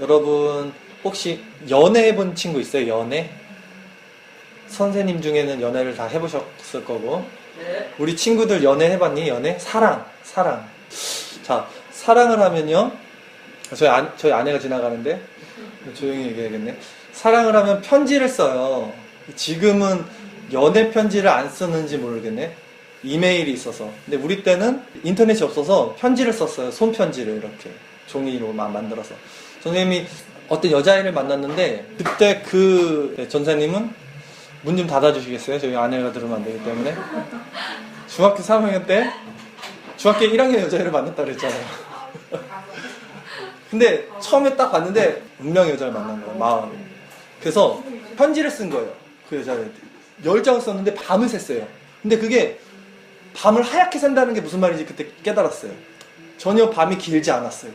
여러분 혹시 연애 해본 친구 있어요? 연애? 선생님 중에는 연애를 다 해보셨을 거고 네. 우리 친구들 연애 해봤니? 연애? 사랑, 사랑. 자, 사랑을 하면요. 저희, 아, 저희 아내가 지나가는데 조용히 얘기해야겠네. 사랑을 하면 편지를 써요. 지금은 연애 편지를 안 쓰는지 모르겠네. 이메일이 있어서. 근데 우리 때는 인터넷이 없어서 편지를 썼어요. 손편지를 이렇게 종이로만 만들어서. 선생님이 어떤 여자애를 만났는데 그때 그 전사님은 문 좀 닫아주시겠어요? 저희 아내가 들으면 안 되기 때문에. 중학교 3학년 때 중학교 1학년 여자애를 만났다 그랬잖아요. 근데 처음에 딱 봤는데 운명의 여자를 만난 거예요. 마음이. 그래서 편지를 쓴 거예요. 그 여자애한테. 열 장을 썼는데 밤을 샜어요. 근데 그게 밤을 하얗게 샌다는 게 무슨 말인지 그때 깨달았어요. 전혀 밤이 길지 않았어요.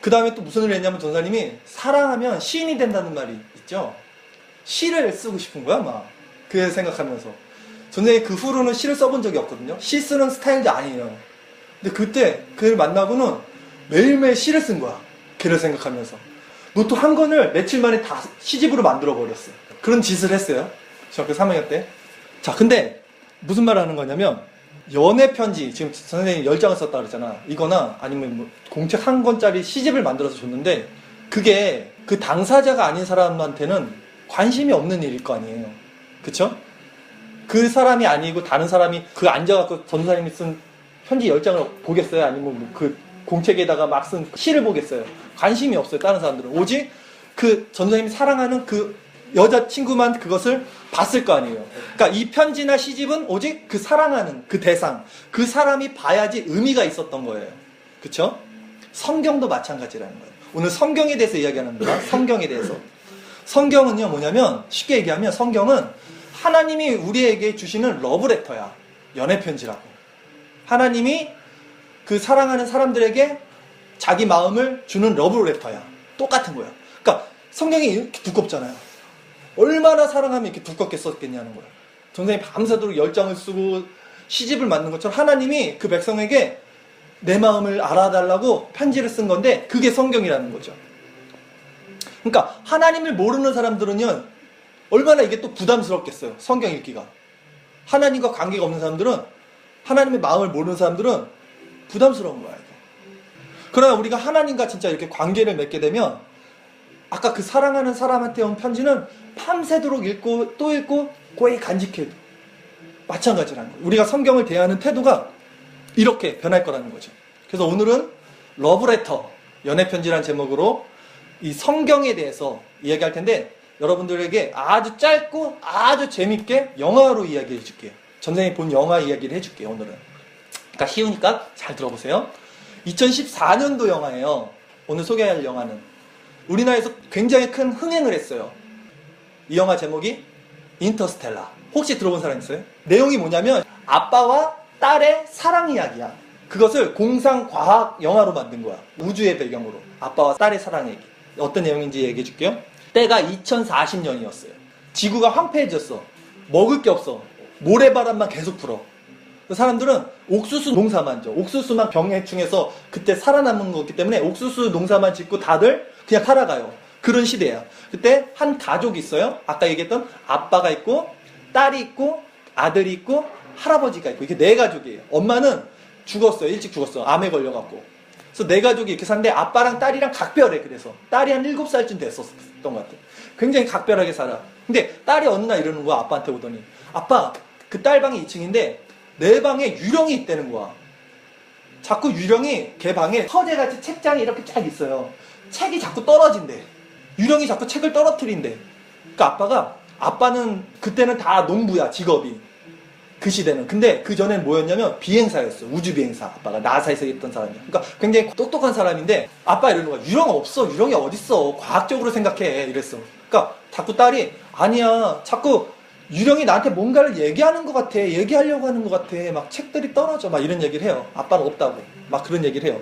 그 다음에 또 무슨 일을 했냐면 전사님이 사랑하면 시인이 된다는 말이 있죠. 시를 쓰고 싶은 거야, 막. 그 생각하면서. 전생에 그 후로는 시를 써본 적이 없거든요. 시 쓰는 스타일도 아니에요. 근데 그때 그를 만나고는 매일매일 시를 쓴 거야. 걔를 생각하면서. 노트 한 권을 며칠 만에 다 시집으로 만들어 버렸어요. 그런 짓을 했어요. 중학교 3학년 때. 자, 근데 무슨 말을 하는 거냐면 연애 편지 지금 선생님이 열 장을 썼다 그랬잖아. 이거나 아니면 뭐 공책 한 권짜리 시집을 만들어서 줬는데 그게 그 당사자가 아닌 사람한테는 관심이 없는 일일 거 아니에요. 그쵸? 그 사람이 아니고 다른 사람이 그 앉아갖고 전사님이 쓴 편지 열 장을 보겠어요? 아니면 뭐 그 공책에다가 막 쓴 시를 보겠어요? 관심이 없어요. 다른 사람들은 오직 그 전사님이 사랑하는 그 여자친구만 그것을 봤을 거 아니에요. 그러니까 이 편지나 시집은 오직 그 사랑하는 그 대상, 그 사람이 봐야지 의미가 있었던 거예요. 그쵸? 성경도 마찬가지라는 거예요. 오늘 성경에 대해서 이야기하는 거야. 성경에 대해서. 성경은요, 뭐냐면, 쉽게 얘기하면 성경은 하나님이 우리에게 주시는 러브레터야. 연애편지라고. 하나님이 그 사랑하는 사람들에게 자기 마음을 주는 러브레터야. 똑같은 거야. 그러니까 성경이 이렇게 두껍잖아요. 얼마나 사랑하면 이렇게 두껍게 썼겠냐는 거야. 전생이 밤새도록 열장을 쓰고 시집을 만든 것처럼 하나님이 그 백성에게 내 마음을 알아달라고 편지를 쓴 건데 그게 성경이라는 거죠. 그러니까 하나님을 모르는 사람들은요 얼마나 이게 또 부담스럽겠어요. 성경 읽기가. 하나님과 관계가 없는 사람들은 하나님의 마음을 모르는 사람들은 부담스러운 거야. 그러나 우리가 하나님과 진짜 이렇게 관계를 맺게 되면 아까 그 사랑하는 사람한테 온 편지는 밤새도록 읽고 또 읽고 거의 간직해도 마찬가지라는 거예요. 우리가 성경을 대하는 태도가 이렇게 변할 거라는 거죠. 그래서 오늘은 러브레터 연애편지라는 제목으로 이 성경에 대해서 이야기할 텐데 여러분들에게 아주 짧고 아주 재밌게 영화로 이야기해 줄게요. 전생에 본 영화 이야기를 해 줄게요, 오늘은. 그러니까 쉬우니까 잘 들어보세요. 2014년도 영화예요. 오늘 소개할 영화는. 우리나라에서 굉장히 큰 흥행을 했어요. 이 영화 제목이 인터스텔라. 혹시 들어본 사람 있어요? 내용이 뭐냐면 아빠와 딸의 사랑 이야기야. 그것을 공상 과학 영화로 만든 거야. 우주의 배경으로. 아빠와 딸의 사랑 얘기. 어떤 내용인지 얘기해 줄게요. 때가 2040년이었어요. 지구가 황폐해졌어. 먹을 게 없어. 모래바람만 계속 불어. 그 사람들은 옥수수 농사만 져. 옥수수만 병해충해서 그때 살아남은 거기 때문에 옥수수 농사만 짓고 다들 그냥 살아가요. 그런 시대야. 그때 한 가족이 있어요. 아까 얘기했던 아빠가 있고 딸이 있고 아들이 있고 할아버지가 있고 이게 네 가족이에요. 엄마는 죽었어요. 일찍 죽었어. 암에 걸려갖고. 그래서 네 가족이 이렇게 사는데 아빠랑 딸이랑 각별해. 그래서 딸이 한 일곱 살쯤 됐었던 것 같아. 굉장히 각별하게 살아. 근데 딸이 어느 날 이러는 거야. 아빠한테 오더니 아빠 그 딸 방이 2층인데 내 방에 유령이 있다는 거야. 자꾸 유령이 걔 방에 서재같이 책장이 이렇게 쫙 있어요. 책이 자꾸 떨어진대. 유령이 자꾸 책을 떨어뜨린대. 그러니까 아빠가 아빠는 그때는 다 농부야 직업이 그 시대는. 근데 그 전엔 뭐였냐면 비행사였어. 우주 비행사. 아빠가 나사에서 있던 사람이야. 그러니까 굉장히 똑똑한 사람인데 아빠 이러는 거야. 유령 없어. 유령이 어딨어. 과학적으로 생각해. 이랬어. 그러니까 자꾸 딸이 아니야. 자꾸 유령이 나한테 뭔가를 얘기하는 것 같아. 얘기하려고 하는 것 같아. 막 책들이 떨어져. 막 이런 얘기를 해요. 아빠는 없다고. 막 그런 얘기를 해요.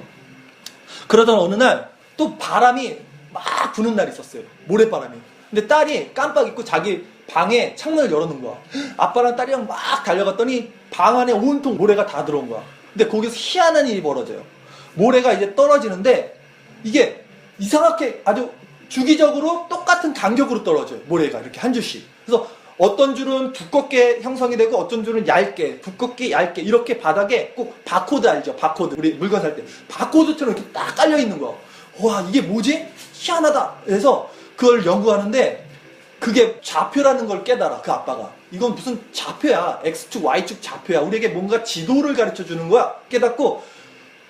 그러던 어느 날 또 바람이 막 부는 날이 있었어요. 모래바람이. 근데 딸이 깜빡 잊고 자기 방에 창문을 열어놓은 거야. 아빠랑 딸이랑 막 달려갔더니 방 안에 온통 모래가 다 들어온 거야. 근데 거기서 희한한 일이 벌어져요. 모래가 이제 떨어지는데 이게 이상하게 아주 주기적으로 똑같은 간격으로 떨어져요. 모래가 이렇게 한 줄씩. 그래서 어떤 줄은 두껍게 형성이 되고 어떤 줄은 얇게, 두껍게, 얇게 이렇게 바닥에 꼭 바코드 알죠? 바코드. 우리 물건 살 때 바코드처럼 이렇게 딱 깔려 있는 거. 와 이게 뭐지? 희한하다. 그래서 그걸 연구하는데 그게 좌표라는 걸 깨달아 그 아빠가. 이건 무슨 좌표야. X축 y축 좌표야. 우리에게 뭔가 지도를 가르쳐 주는 거야. 깨닫고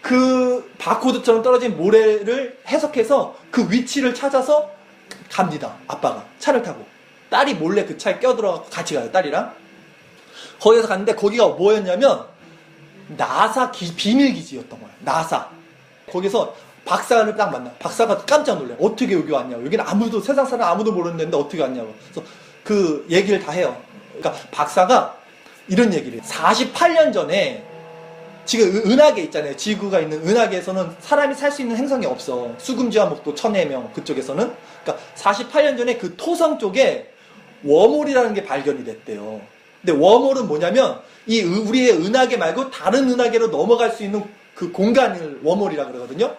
그 바코드처럼 떨어진 모래를 해석해서 그 위치를 찾아서 갑니다 아빠가. 차를 타고. 딸이 몰래 그 차에 껴들어가고 같이 가요 딸이랑. 거기서 갔는데 거기가 뭐였냐면 나사 기- 비밀 기지였던 거야 나사. 거기서 박사를 딱 만나. 박사가 깜짝 놀래. 어떻게 여기 왔냐고. 여기는 아무도, 세상 사람 아무도 모르는 데인데 어떻게 왔냐고. 그래서 그 얘기를 다 해요. 그러니까 박사가 이런 얘기를 해요. 48년 전에 지금 은- 은하계 있잖아요. 지구가 있는 은하계에서는 사람이 살 수 있는 행성이 없어. 수금지와 목도 천해명 그쪽에서는. 그러니까 48년 전에 그 토성 쪽에 웜홀이라는 게 발견이 됐대요. 근데 웜홀은 뭐냐면 이 의- 우리의 은하계 말고 다른 은하계로 넘어갈 수 있는 그 공간을 웜홀이라 그러거든요.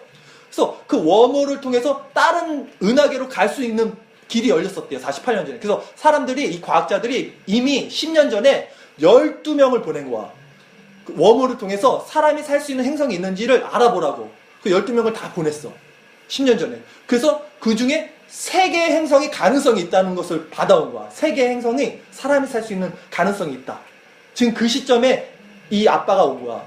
그래서 그 웜홀을 통해서 다른 은하계로 갈 수 있는 길이 열렸었대요. 48년 전에. 그래서 사람들이 이 과학자들이 이미 10년 전에 12명을 보낸 거야. 그 웜홀을 통해서 사람이 살 수 있는 행성이 있는지를 알아보라고. 그 12명을 다 보냈어. 10년 전에. 그래서 그 중에 3개의 행성이 가능성이 있다는 것을 받아온 거야. 3개의 행성이 사람이 살 수 있는 가능성이 있다. 지금 그 시점에 이 아빠가 온 거야.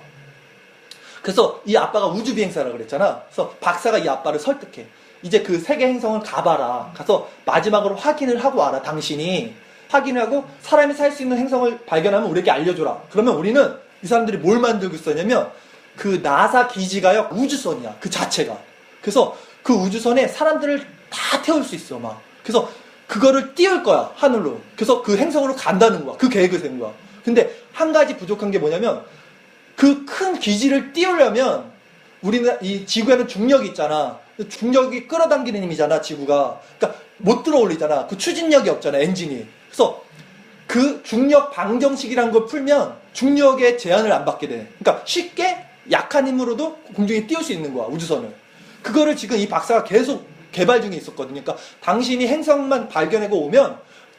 그래서 이 아빠가 우주 비행사라 그랬잖아. 그래서 박사가 이 아빠를 설득해. 이제 그 세계 행성을 가봐라. 가서 마지막으로 확인을 하고 와라. 당신이 확인을 하고 사람이 살 수 있는 행성을 발견하면 우리에게 알려줘라. 그러면 우리는 이 사람들이 뭘 만들고 있었냐면 그 나사 기지가요 우주선이야. 그 자체가. 그래서 그 우주선에 사람들을 다 태울 수 있어. 막. 그래서 그거를 띄울 거야 하늘로. 그래서 그 행성으로 간다는 거야. 그 계획을 세운 거야. 근데 한 가지 부족한 게 뭐냐면 그 큰 기지를 띄우려면 우리는 이 지구에는 중력이 있잖아. 중력이 끌어당기는 힘이잖아, 지구가. 그러니까 못 들어올리잖아. 그 추진력이 없잖아, 엔진이. 그래서 그 중력 방정식이란 걸 풀면 중력의 제한을 안 받게 돼. 그러니까 쉽게 약한 힘으로도 공중에 띄울 수 있는 거야, 우주선을. 그거를 지금 이 박사가 계속 개발 중에 있었거든요. 그러니까 당신이 행성만 발견하고 오면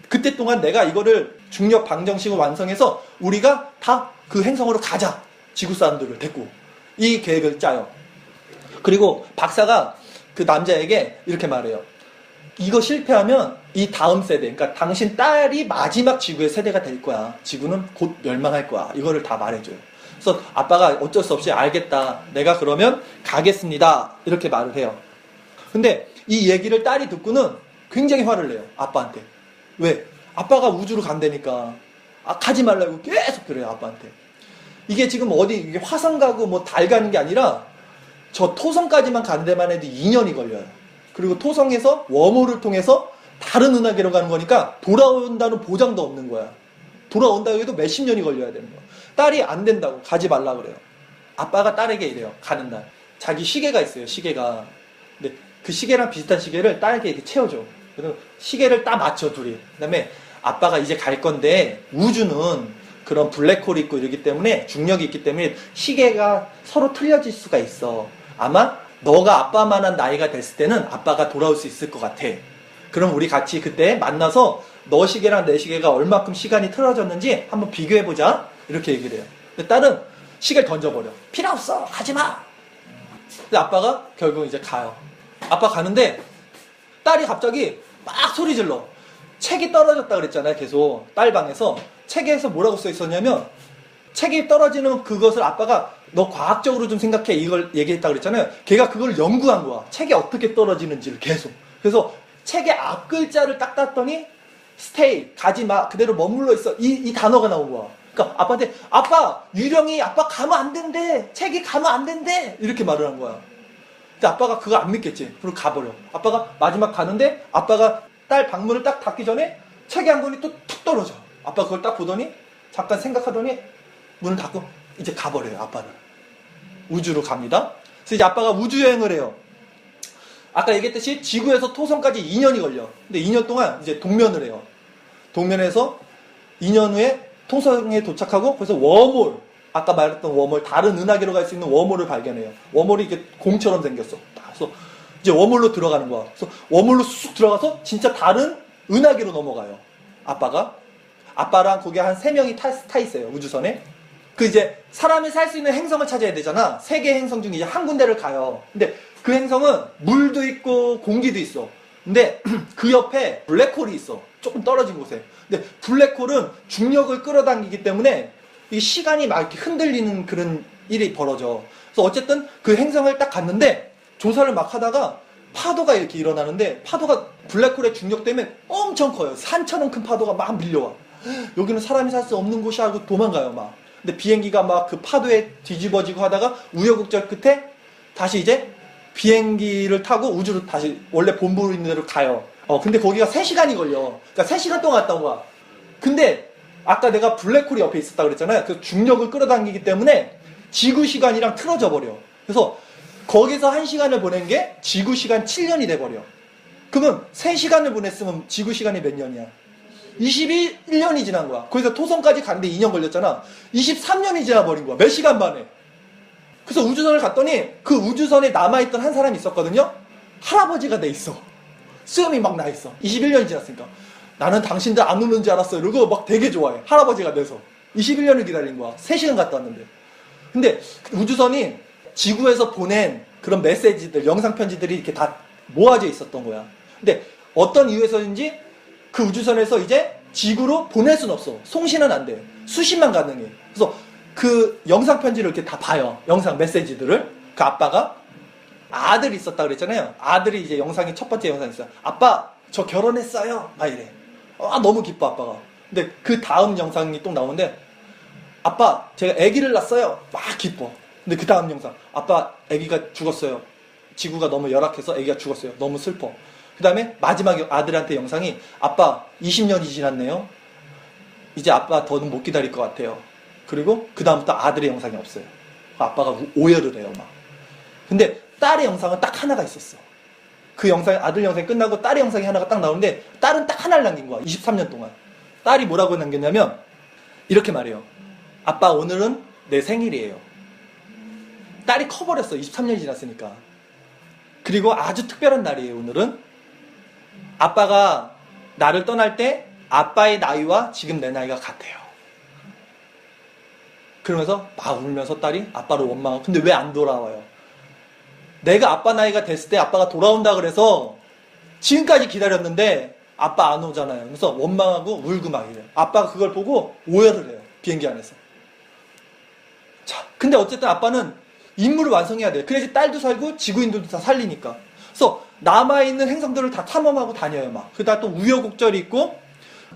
그때 동안 내가 이거를 중력 방정식을 완성해서 우리가 다 그 행성으로 가자. 지구 사람들을 데리고. 이 계획을 짜요. 그리고 박사가 그 남자에게 이렇게 말해요. 이거 실패하면 이 다음 세대, 그러니까 당신 딸이 마지막 지구의 세대가 될 거야. 지구는 곧 멸망할 거야. 이거를 다 말해줘요. 그래서 아빠가 어쩔 수 없이 알겠다. 내가 그러면 가겠습니다. 이렇게 말을 해요. 근데 이 얘기를 딸이 듣고는 굉장히 화를 내요. 아빠한테. 왜? 아빠가 우주로 간다니까. 아, 가지 말라고 계속 그래요. 아빠한테. 이게 지금 어디 화성 가고 뭐 달 가는 게 아니라 저 토성까지만 가는 데만 해도 2년이 걸려요. 그리고 토성에서 웜홀을 통해서 다른 은하계로 가는 거니까 돌아온다는 보장도 없는 거야. 돌아온다고 해도 몇십 년이 걸려야 되는 거야. 딸이 안 된다고 가지 말라 그래요. 아빠가 딸에게 이래요. 가는 날. 자기 시계가 있어요. 시계가. 근데 그 시계랑 비슷한 시계를 딸에게 이렇게 채워줘. 그래서 시계를 딱 맞춰 둘이. 그다음에 아빠가 이제 갈 건데 우주는 그런 블랙홀이 있고 이러기 때문에 중력이 있기 때문에 시계가 서로 틀려질 수가 있어. 아마 너가 아빠만한 나이가 됐을 때는 아빠가 돌아올 수 있을 것 같아. 그럼 우리 같이 그때 만나서 너 시계랑 내 시계가 얼마큼 시간이 틀어졌는지 한번 비교해보자. 이렇게 얘기를 해요. 근데 딸은 시계를 던져버려. 필요 없어. 가지 마. 근데 아빠가 결국 이제 가요. 아빠 가는데 딸이 갑자기 막 소리 질러. 책이 떨어졌다 그랬잖아요. 계속 딸 방에서 책에서 뭐라고 써 있었냐면 책이 떨어지는 그것을 아빠가 너 과학적으로 좀 생각해 이걸 얘기했다 그랬잖아요. 걔가 그걸 연구한 거야. 책이 어떻게 떨어지는지를 계속. 그래서 책의 앞 글자를 딱 땄더니 stay 가지 마 그대로 머물러 있어 이, 이 단어가 나온 거야. 그러니까 아빠한테 아빠 유령이 아빠 가면 안 된대 책이 가면 안 된대 이렇게 말을 한 거야. 근데 아빠가 그거 안 믿겠지. 그리고 가버려. 아빠가 마지막 가는데 아빠가 딸 방문을 딱 닫기 전에 책이 한 권이 또 툭 떨어져. 아빠 그걸 딱 보더니 잠깐 생각하더니 문을 닫고 이제 가버려요. 아빠는 우주로 갑니다. 그래서 이제 아빠가 우주 여행을 해요. 아까 얘기했듯이 지구에서 토성까지 2년이 걸려. 근데 2년 동안 이제 동면을 해요. 동면에서 2년 후에 토성에 도착하고 그래서 웜홀 아까 말했던 웜홀 다른 은하계로 갈 수 있는 웜홀을 발견해요. 웜홀이 이렇게 공처럼 생겼어. 그래서 이제 웜홀로 들어가는 거야. 그래서 웜홀로 쑥 들어가서 진짜 다른 은하계로 넘어가요. 아빠가. 아빠랑 거기 한 세 명이 타, 타 있어요. 우주선에. 그 이제 사람이 살 수 있는 행성을 찾아야 되잖아. 세 개 행성 중에 이제 한 군데를 가요. 근데 그 행성은 물도 있고 공기도 있어. 근데 그 옆에 블랙홀이 있어. 조금 떨어진 곳에. 근데 블랙홀은 중력을 끌어당기기 때문에 이 시간이 막 이렇게 흔들리는 그런 일이 벌어져. 그래서 어쨌든 그 행성을 딱 갔는데 조사를 막 하다가 파도가 이렇게 일어나는데 파도가 블랙홀의 중력 때문에 엄청 커요. 산처럼 큰 파도가 막 밀려와. 여기는 사람이 살 수 없는 곳이야 하고 도망가요 막. 근데 비행기가 막 그 파도에 뒤집어지고 하다가 우여곡절 끝에 다시 이제 비행기를 타고 우주로 다시 원래 본부로 있는 데로 가요. 어 근데 거기가 3시간이 걸려. 그러니까 3시간 동안 갔다 온 거야. 근데 아까 내가 블랙홀이 옆에 있었다 그랬잖아요. 그 중력을 끌어당기기 때문에 지구 시간이랑 틀어져 버려. 그래서 거기서 1시간을 보낸 게 지구 시간 7년이 돼 버려. 그러면 3시간을 보냈으면 지구 시간이 몇 년이야? 21년이 지난 거야. 거기서 토성까지 가는데 2년 걸렸잖아. 23년이 지나버린 거야. 몇 시간 만에. 그래서 우주선을 갔더니 그 우주선에 남아있던 한 사람이 있었거든요. 할아버지가 돼 있어. 수염이 막 나 있어. 21년이 지났으니까. 나는 당신들 안 오는 줄 알았어. 이러고 막 되게 좋아해. 할아버지가 돼서. 21년을 기다린 거야. 3시간 갔다 왔는데. 근데 우주선이 지구에서 보낸 그런 메시지들, 영상 편지들이 이렇게 다 모아져 있었던 거야. 근데 어떤 이유에서인지 그 우주선에서 이제 지구로 보낼 수는 없어. 송신은 안 돼. 수신만 가능해. 그래서 그 영상 편지를 이렇게 다 봐요. 영상 메시지들을. 그 아빠가 아들이 있었다 그랬잖아요. 아들이 이제 영상이 첫 번째 영상이 있어요. 아빠, 저 결혼했어요. 막 이래. 아, 너무 기뻐, 아빠가. 근데 그 다음 영상이 또 나오는데, 아빠, 제가 아기를 낳았어요. 막 기뻐. 근데 그 다음 영상, 아빠, 아기가 죽었어요. 지구가 너무 열악해서 아기가 죽었어요. 너무 슬퍼. 그 다음에 마지막 아들한테 영상이, 아빠, 20년이 지났네요. 이제 아빠 더는 못 기다릴 것 같아요. 그리고 그 다음부터 아들의 영상이 없어요. 아빠가 오열을 해요, 막. 근데 딸의 영상은 딱 하나가 있었어. 그 영상, 아들 영상이 끝나고 딸의 영상이 하나가 딱 나오는데 딸은 딱 하나를 남긴 거야. 23년 동안. 딸이 뭐라고 남겼냐면 이렇게 말해요. 아빠 오늘은 내 생일이에요. 딸이 커버렸어. 23년이 지났으니까. 그리고 아주 특별한 날이에요. 오늘은 아빠가 나를 떠날 때 아빠의 나이와 지금 내 나이가 같아요. 그러면서 막 울면서 딸이 아빠를 원망하고 근데 왜 안 돌아와요? 내가 아빠 나이가 됐을 때 아빠가 돌아온다 그래서 지금까지 기다렸는데 아빠 안 오잖아요. 그래서 원망하고 울고 막 이래요. 아빠가 그걸 보고 오열을 해요. 비행기 안에서. 자, 근데 어쨌든 아빠는 임무를 완성해야 돼요. 그래야지 딸도 살고 지구인들도 다 살리니까. 그래서 남아있는 행성들을 다 탐험하고 다녀요. 막. 그러다 또 우여곡절이 있고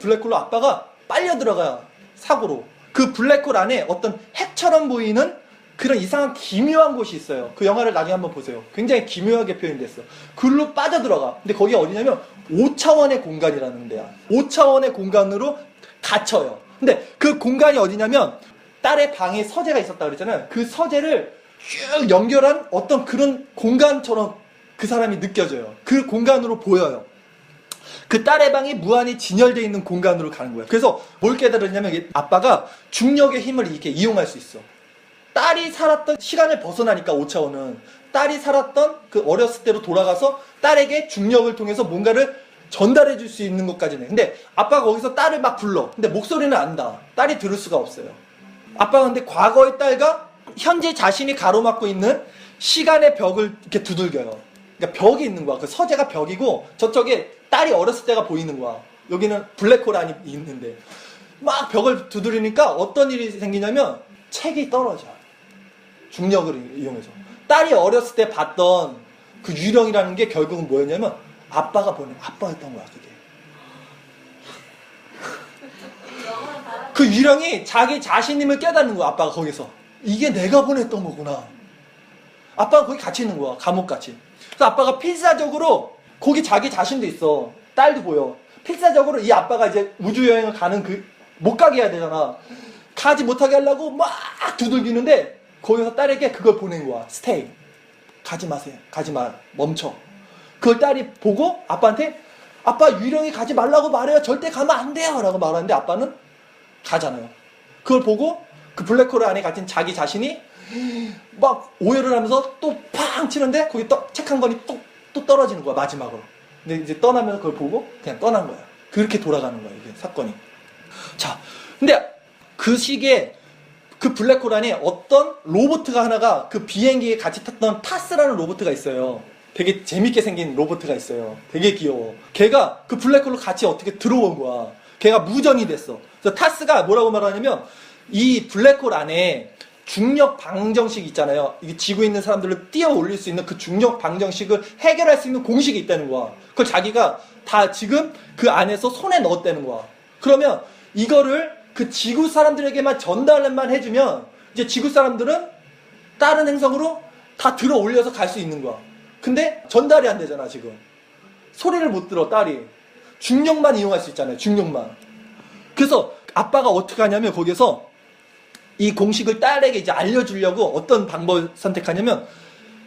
블랙홀로 아빠가 빨려 들어가요. 사고로. 그 블랙홀 안에 어떤 핵처럼 보이는 그런 이상한 기묘한 곳이 있어요. 그 영화를 나중에 한번 보세요. 굉장히 기묘하게 표현됐어. 글로 빠져들어가. 근데 거기 어디냐면 5차원의 공간이라는 데야. 5차원의 공간으로 갇혀요. 근데 그 공간이 어디냐면 딸의 방에 서재가 있었다 그랬잖아요. 그 서재를 쭉 연결한 어떤 그런 공간처럼 그 사람이 느껴져요. 그 공간으로 보여요. 그 딸의 방이 무한히 진열되어 있는 공간으로 가는 거예요. 그래서 뭘 깨달았냐면 아빠가 중력의 힘을 이렇게 이용할 수 있어. 딸이 살았던 시간을 벗어나니까 5차원은 딸이 살았던 그 어렸을 때로 돌아가서 딸에게 중력을 통해서 뭔가를 전달해 줄 수 있는 것까지는. 근데 아빠가 거기서 딸을 막 불러. 근데 목소리는 안다. 딸이 들을 수가 없어요. 아빠가 근데 과거의 딸과 현재 자신이 가로막고 있는 시간의 벽을 이렇게 두들겨요. 그러니까 벽이 있는 거야. 그 서재가 벽이고 저쪽에 딸이 어렸을 때가 보이는 거야. 여기는 블랙홀 안이 있는데 막 벽을 두드리니까 어떤 일이 생기냐면 책이 떨어져. 중력을 이용해서. 딸이 어렸을 때 봤던 그 유령이라는 게 결국은 뭐였냐면 아빠가 보낸 아빠였던 거야, 그게. 그 유령이 자기 자신임을 깨닫는 거야, 아빠가 거기서. 이게 내가 보냈던 거구나. 아빠가 거기 같이 있는 거야, 감옥 같이. 그래서 아빠가 필사적으로 거기 자기 자신도 있어. 딸도 보여. 필사적으로 이 아빠가 이제 우주 여행을 가는 그, 못 가게 해야 되잖아. 가지 못하게 하려고 막 두들기는데 거기서 딸에게 그걸 보낸 거야. 스테이. 가지 마세요. 가지 마. 멈춰. 그걸 딸이 보고 아빠한테 아빠 유령이 가지 말라고 말해요. 절대 가면 안 돼요. 라고 말하는데 아빠는 가잖아요. 그걸 보고 그 블랙홀 안에 갇힌 자기 자신이 막 오열을 하면서 또 팡 치는데 거기 또책한 권이 또, 또또 떨어지는 거야 마지막으로. 근데 이제 떠나면서 그걸 보고 그냥 떠난 거야. 그렇게 돌아가는 거야 이게 사건이. 자, 근데 그 시기에 그 블랙홀 안에 어떤 로보트가 하나가 그 비행기에 같이 탔던 타스라는 로보트가 있어요. 되게 재밌게 생긴 로보트가 있어요. 되게 귀여워. 걔가 그 블랙홀로 같이 어떻게 들어온 거야. 걔가 무전이 됐어. 그래서 타스가 뭐라고 말하냐면 이 블랙홀 안에 중력 방정식 있잖아요. 이게 지구에 있는 사람들을 띄어 올릴 수 있는 그 중력 방정식을 해결할 수 있는 공식이 있다는 거야. 그걸 자기가 다 지금 그 안에서 손에 넣었다는 거야. 그러면 이거를 그 지구 사람들에게만 전달만 해주면 이제 지구 사람들은 다른 행성으로 다 들어 올려서 갈 수 있는 거야. 근데 전달이 안 되잖아, 지금. 소리를 못 들어, 딸이. 중력만 이용할 수 있잖아요, 중력만. 그래서 아빠가 어떻게 하냐면 거기서 이 공식을 딸에게 이제 알려주려고 어떤 방법을 선택하냐면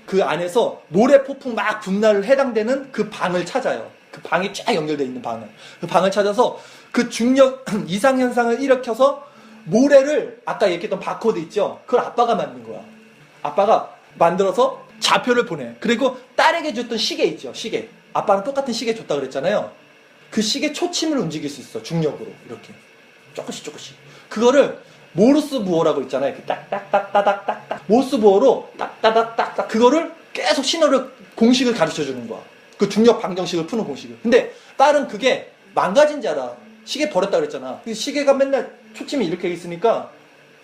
그 안에서 모래 폭풍 막 분날을 해당되는 그 방을 찾아요. 그 방이 쫙 연결되어 있는 방을. 그 방을 찾아서 그 중력 이상현상을 일으켜서 모래를 아까 얘기했던 바코드 있죠? 그걸 아빠가 만든 거야. 아빠가 만들어서 좌표를 보내. 그리고 딸에게 줬던 시계 있죠? 시계. 아빠랑 똑같은 시계 줬다 그랬잖아요. 그 시계 초침을 움직일 수 있어. 중력으로. 이렇게. 조금씩 조금씩. 그거를 모르스 부호라고 있잖아요. 그 딱딱딱따닥딱딱. 모르스 부호로 딱따닥딱딱. 그거를 계속 신호를, 공식을 가르쳐 주는 거야. 그 중력 방정식을 푸는 공식을. 근데 딸은 그게 망가진 줄 알아. 시계 버렸다 그랬잖아. 그 시계가 맨날 초침이 이렇게 있으니까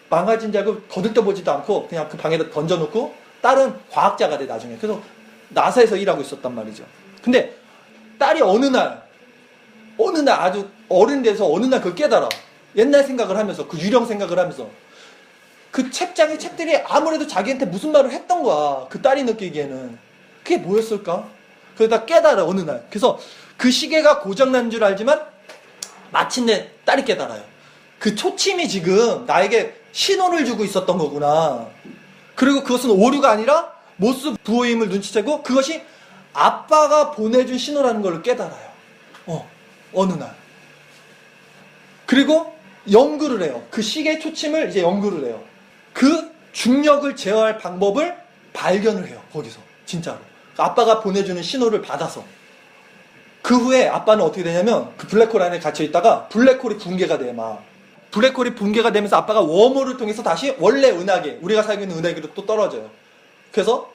망가진 줄 알고 거들떠보지도 않고 그냥 그 방에다 던져놓고 딸은 과학자가 돼 나중에. 그래서 나사에서 일하고 있었단 말이죠. 근데 딸이 어느 날 어느 날 아주 어른 돼서 어느 날 그걸 깨달아. 옛날 생각을 하면서 그 유령 생각을 하면서 그 책장의 책들이 아무래도 자기한테 무슨 말을 했던 거야. 그 딸이 느끼기에는 그게 뭐였을까? 그러다 깨달아 어느 날. 그래서 그 시계가 고장난 줄 알지만 마침내 딸이 깨달아요. 그 초침이 지금 나에게 신호를 주고 있었던 거구나. 그리고 그것은 오류가 아니라 모스 부호임을 눈치채고 그것이 아빠가 보내준 신호라는 걸 깨달아요. 어, 어느 날. 그리고 연구를 해요. 그 시계 초침을 이제 연구를 해요. 그 중력을 제어할 방법을 발견을 해요. 거기서. 진짜로. 아빠가 보내주는 신호를 받아서. 그 후에 아빠는 어떻게 되냐면 그 블랙홀 안에 갇혀 있다가 블랙홀이 붕괴가 돼, 막. 블랙홀이 붕괴가 되면서 아빠가 웜홀을 통해서 다시 원래 은하계, 우리가 살고 있는 은하계로 또 떨어져요. 그래서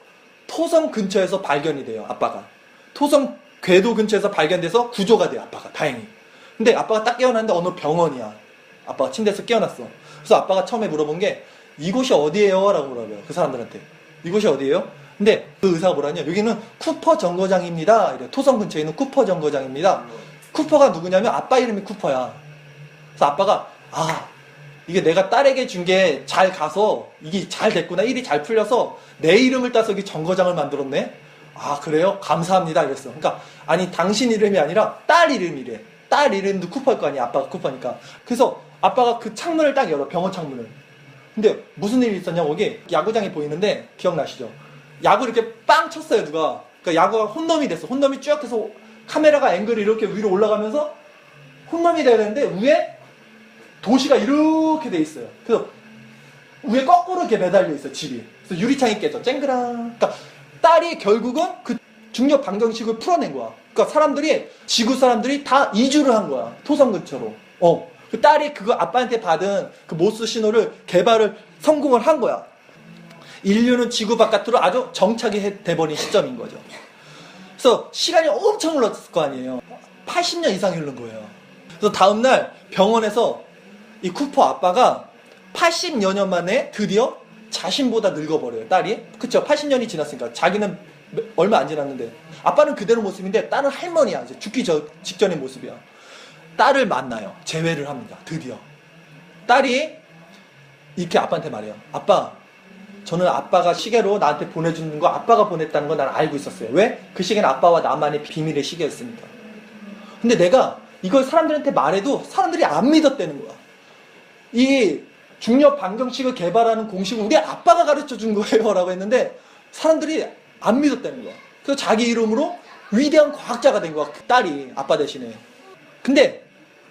토성 근처에서 발견이 돼요, 아빠가. 토성 궤도 근처에서 발견돼서 구조가 돼요, 아빠가. 다행히. 근데 아빠가 딱 깨어났는데 어느 병원이야. 아빠가 침대에서 깨어났어. 그래서 아빠가 처음에 물어본 게 이곳이 어디예요? 라고 물어봐요. 그 사람들한테. 이곳이 어디예요? 근데 그 의사가 뭐라냐? 여기는 쿠퍼 정거장입니다. 이래. 토성 근처에 있는 쿠퍼 정거장입니다. 쿠퍼가 누구냐면 아빠 이름이 쿠퍼야. 그래서 아빠가 아 이게 내가 딸에게 준 게 잘 가서 이게 잘 됐구나 일이 잘 풀려서 내 이름을 따서 여기 정거장을 만들었네. 아 그래요? 감사합니다. 이랬어. 그러니까 아니 당신 이름이 아니라 딸 이름이래. 딸 이름도 쿠퍼일 거 아니야. 아빠가 쿠퍼니까. 그래서 아빠가 그 창문을 딱 열어 병원 창문을. 근데 무슨 일이 있었냐 거기 야구장이 보이는데 기억나시죠? 야구 이렇게 빵 쳤어요 누가. 그러니까 야구가 홈런이 됐어. 홈런이 쭉 해서 카메라가 앵글이 이렇게 위로 올라가면서 홈런이 돼야 되는데 위에 도시가 이렇게 돼 있어요. 그래서 위에 거꾸로 이렇게 매달려 있어 집이. 그래서 유리창이 깨져. 쨍그랑. 그러니까 딸이 결국은 그 중력 방정식을 풀어낸 거야. 그러니까 사람들이 지구 사람들이 다 이주를 한 거야. 토성 근처로. 어. 그 딸이 그거 아빠한테 받은 그 모스 신호를 개발을 성공을 한 거야. 인류는 지구 바깥으로 아주 정착이 해- 돼버린 시점인 거죠. 그래서 시간이 엄청 흘렀을 거 아니에요. 80년 이상 흐른 거예요. 그래서 다음날 병원에서 이 쿠퍼 아빠가 80여 년 만에 드디어 자신보다 늙어버려요, 딸이. 그쵸? 80년이 지났으니까. 자기는 몇- 얼마 안 지났는데. 아빠는 그대로 모습인데 딸은 할머니야. 이제 죽기 저- 직전의 모습이야. 딸을 만나요. 재회를 합니다. 드디어. 딸이 이렇게 아빠한테 말해요. 아빠, 저는 아빠가 시계로 나한테 보내주는 거 아빠가 보냈다는 거 난 알고 있었어요. 왜? 그 시계는 아빠와 나만의 비밀의 시계였으니까. 근데 내가 이걸 사람들한테 말해도 사람들이 안 믿었다는 거야. 이 중력 방정식을 개발하는 공식을 우리 아빠가 가르쳐 준 거예요. 라고 했는데 사람들이 안 믿었다는 거야. 그래서 자기 이름으로 위대한 과학자가 된 거야. 그 딸이 아빠 대신에. 근데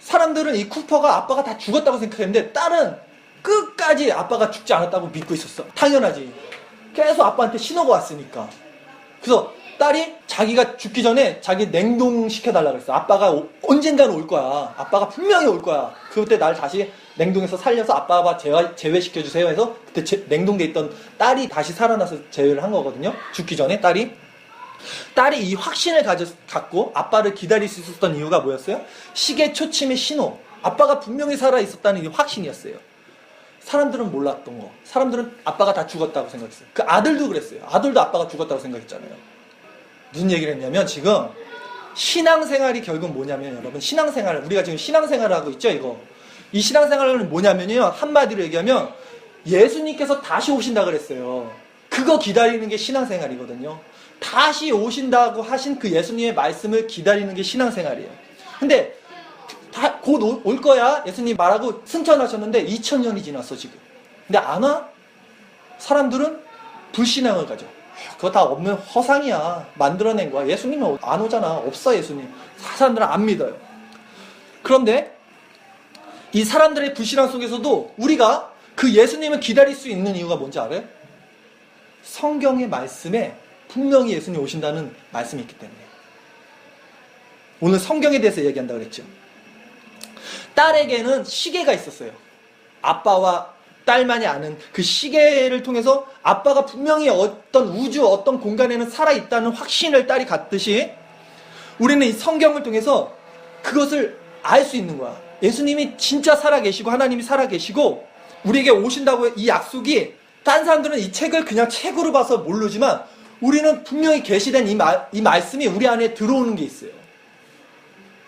사람들은 이 쿠퍼가 아빠가 다 죽었다고 생각했는데 딸은 끝까지 아빠가 죽지 않았다고 믿고 있었어. 당연하지. 계속 아빠한테 신호가 왔으니까. 그래서 딸이 자기가 죽기 전에 자기 냉동시켜달라 그랬어. 아빠가 오- 언젠가는 올 거야. 아빠가 분명히 올 거야. 그때 날 다시 냉동에서 살려서 아빠가 제외, 제외시켜주세요 해서 그때 제- 냉동돼 있던 딸이 다시 살아나서 제외를 한 거거든요. 죽기 전에 딸이. 딸이 이 확신을 가져, 갖고 아빠를 기다릴 수 있었던 이유가 뭐였어요? 시계 초침의 신호. 아빠가 분명히 살아 있었다는 이 확신이었어요. 사람들은 몰랐던 거. 사람들은 아빠가 다 죽었다고 생각했어요. 그 아들도 그랬어요. 아들도 아빠가 죽었다고 생각했잖아요. 무슨 얘기를 했냐면 지금 신앙생활이 결국 뭐냐면 여러분 신앙생활 우리가 지금 신앙생활을 하고 있죠 이거 이 신앙생활은 뭐냐면요 한마디로 얘기하면 예수님께서 다시 오신다 그랬어요 그거 기다리는 게 신앙생활이거든요 다시 오신다고 하신 그 예수님의 말씀을 기다리는 게 신앙생활이에요. 근데 다 곧 올 거야. 예수님 말하고 승천하셨는데 2000년이 지났어 지금. 근데 안 와? 사람들은 불신앙을 가져. 그거 다 없는 허상이야. 만들어낸 거야. 예수님은 안 오잖아. 없어 예수님. 사람들은 안 믿어요. 그런데 이 사람들의 불신앙 속에서도 우리가 그 예수님을 기다릴 수 있는 이유가 뭔지 알아요? 성경의 말씀에 분명히 예수님 오신다는 말씀이 있기 때문에 오늘 성경에 대해서 얘기한다 그랬죠 딸에게는 시계가 있었어요. 아빠와 딸만이 아는 그 시계를 통해서 아빠가 분명히 어떤 우주, 어떤 공간에는 살아있다는 확신을 딸이 갖듯이 우리는 이 성경을 통해서 그것을 알 수 있는 거야. 예수님이 진짜 살아계시고 하나님이 살아계시고 우리에게 오신다고 이 약속이 딴 사람들은 이 책을 그냥 책으로 봐서 모르지만 우리는 분명히 계시된 이, 말, 이 말씀이 우리 안에 들어오는 게 있어요.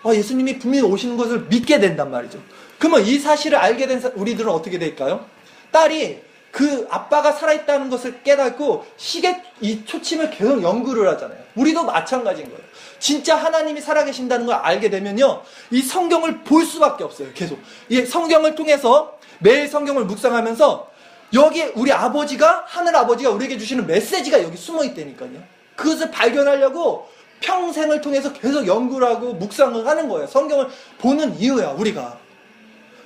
아, 예수님이 분명히 오시는 것을 믿게 된단 말이죠. 그러면 이 사실을 알게 된 사- 우리들은 어떻게 될까요? 딸이 그 아빠가 살아있다는 것을 깨닫고 시계 이 초침을 계속 연구를 하잖아요. 우리도 마찬가지인 거예요. 진짜 하나님이 살아계신다는 걸 알게 되면요. 이 성경을 볼 수밖에 없어요. 계속. 이 성경을 통해서 매일 성경을 묵상하면서 여기에 우리 아버지가, 하늘 아버지가 우리에게 주시는 메시지가 여기 숨어 있다니까요. 그것을 발견하려고 평생을 통해서 계속 연구를 하고 묵상을 하는 거예요. 성경을 보는 이유야, 우리가.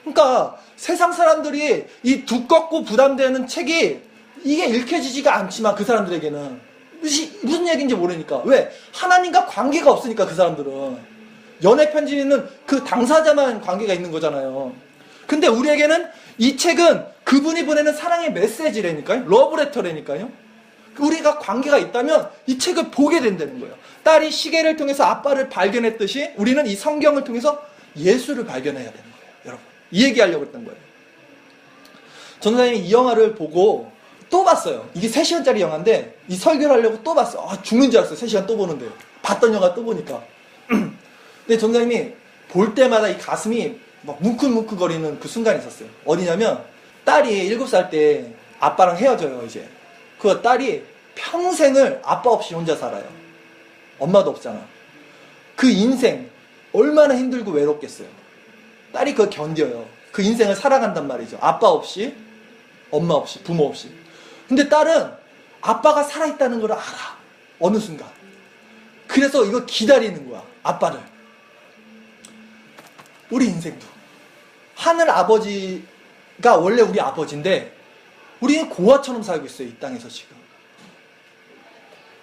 그러니까 세상 사람들이 이 두껍고 부담되는 책이 이게 읽혀지지가 않지만 그 사람들에게는 무슨, 무슨 얘기인지 모르니까. 왜? 하나님과 관계가 없으니까 그 사람들은. 연애 편지는 그 당사자만 관계가 있는 거잖아요. 근데 우리에게는 이 책은 그분이 보내는 사랑의 메시지라니까요. 러브레터라니까요. 우리가 관계가 있다면 이 책을 보게 된다는 거예요. 딸이 시계를 통해서 아빠를 발견했듯이 우리는 이 성경을 통해서 예수를 발견해야 되는 거예요. 여러분. 이 얘기하려고 했던 거예요. 전사님이 이 영화를 보고 또 봤어요. 이게 3시간짜리 영화인데 이 설교를 하려고 또 봤어. 아, 죽는 줄 알았어요. 3시간 또 보는데. 봤던 영화 또 보니까. 근데 전사님이 볼 때마다 이 가슴이 막 뭉클뭉클거리는 그 순간이 있었어요. 어디냐면 딸이 7살 때 아빠랑 헤어져요, 이제. 그 딸이 평생을 아빠 없이 혼자 살아요. 엄마도 없잖아. 그 인생 얼마나 힘들고 외롭겠어요. 딸이 그걸 견뎌요. 그 인생을 살아간단 말이죠. 아빠 없이, 엄마 없이, 부모 없이. 근데 딸은 아빠가 살아있다는 걸 알아. 어느 순간. 그래서 이거 기다리는 거야. 아빠를. 우리 인생도. 하늘 아버지가 원래 우리 아버지인데, 우리는 고아처럼 살고 있어요. 이 땅에서 지금.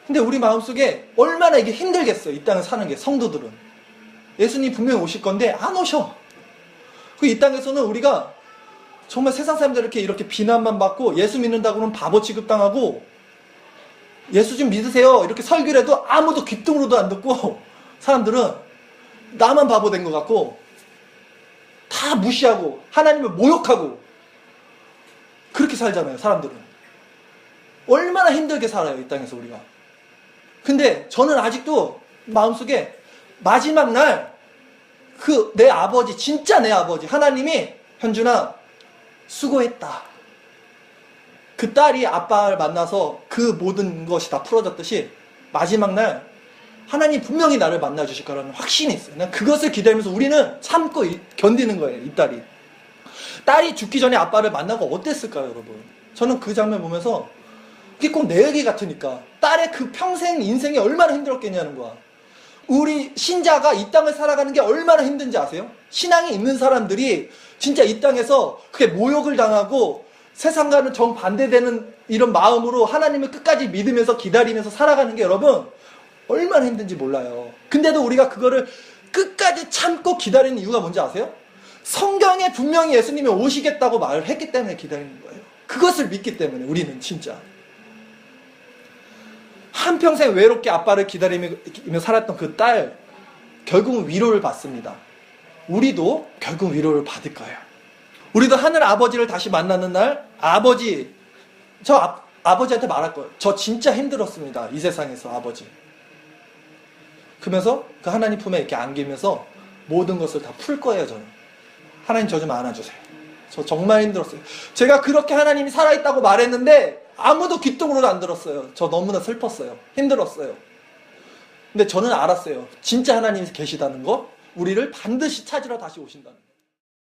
근데 우리 마음속에 얼마나 이게 힘들겠어요. 이 땅을 사는 게, 성도들은. 예수님 분명히 오실 건데, 안 오셔. 그이 땅에서는 우리가 정말 세상 사람들 이렇게 이렇게 비난만 받고 예수 믿는다고는 바보 취급당하고 예수 좀 믿으세요 이렇게 설교를 해도 아무도 귀뚱으로도 안 듣고 사람들은 나만 바보 된 것 같고 다 무시하고 하나님을 모욕하고 그렇게 살잖아요 사람들은 얼마나 힘들게 살아요 이 땅에서 우리가 근데 저는 아직도 마음속에 마지막 날 그 내 아버지 진짜 내 아버지 하나님이 현준아 수고했다. 그 딸이 아빠를 만나서 그 모든 것이 다 풀어졌듯이 마지막 날 하나님 분명히 나를 만나 주실 거라는 확신이 있어요. 난 그것을 기다리면서 우리는 참고 이- 견디는 거예요. 이 딸이. 딸이 죽기 전에 아빠를 만나고 어땠을까요, 여러분? 저는 그 장면 보면서 그게 꼭 내 얘기 같으니까 딸의 그 평생 인생이 얼마나 힘들었겠냐는 거야. 우리 신자가 이 땅을 살아가는 게 얼마나 힘든지 아세요? 신앙이 있는 사람들이 진짜 이 땅에서 그게 모욕을 당하고 세상과는 정반대되는 이런 마음으로 하나님을 끝까지 믿으면서 기다리면서 살아가는 게 여러분 얼마나 힘든지 몰라요. 근데도 우리가 그거를 끝까지 참고 기다리는 이유가 뭔지 아세요? 성경에 분명히 예수님이 오시겠다고 말을 했기 때문에 기다리는 거예요. 그것을 믿기 때문에 우리는 진짜. 한평생 외롭게 아빠를 기다리며 살았던 그 딸, 결국은 위로를 받습니다. 우리도 결국 위로를 받을 거예요. 우리도 하늘 아버지를 다시 만나는 날, 아버지, 저 아, 아버지한테 말할 거예요. 저 진짜 힘들었습니다. 이 세상에서 아버지. 그러면서 그 하나님 품에 이렇게 안기면서 모든 것을 다 풀 거예요, 저는. 하나님 저 좀 안아주세요. 저 정말 힘들었어요. 제가 그렇게 하나님이 살아있다고 말했는데 아무도 귀뚱으로도 안 들었어요. 저 너무나 슬펐어요. 힘들었어요. 근데 저는 알았어요. 진짜 하나님이 계시다는 거, 우리를 반드시 찾으러 다시 오신다는 거.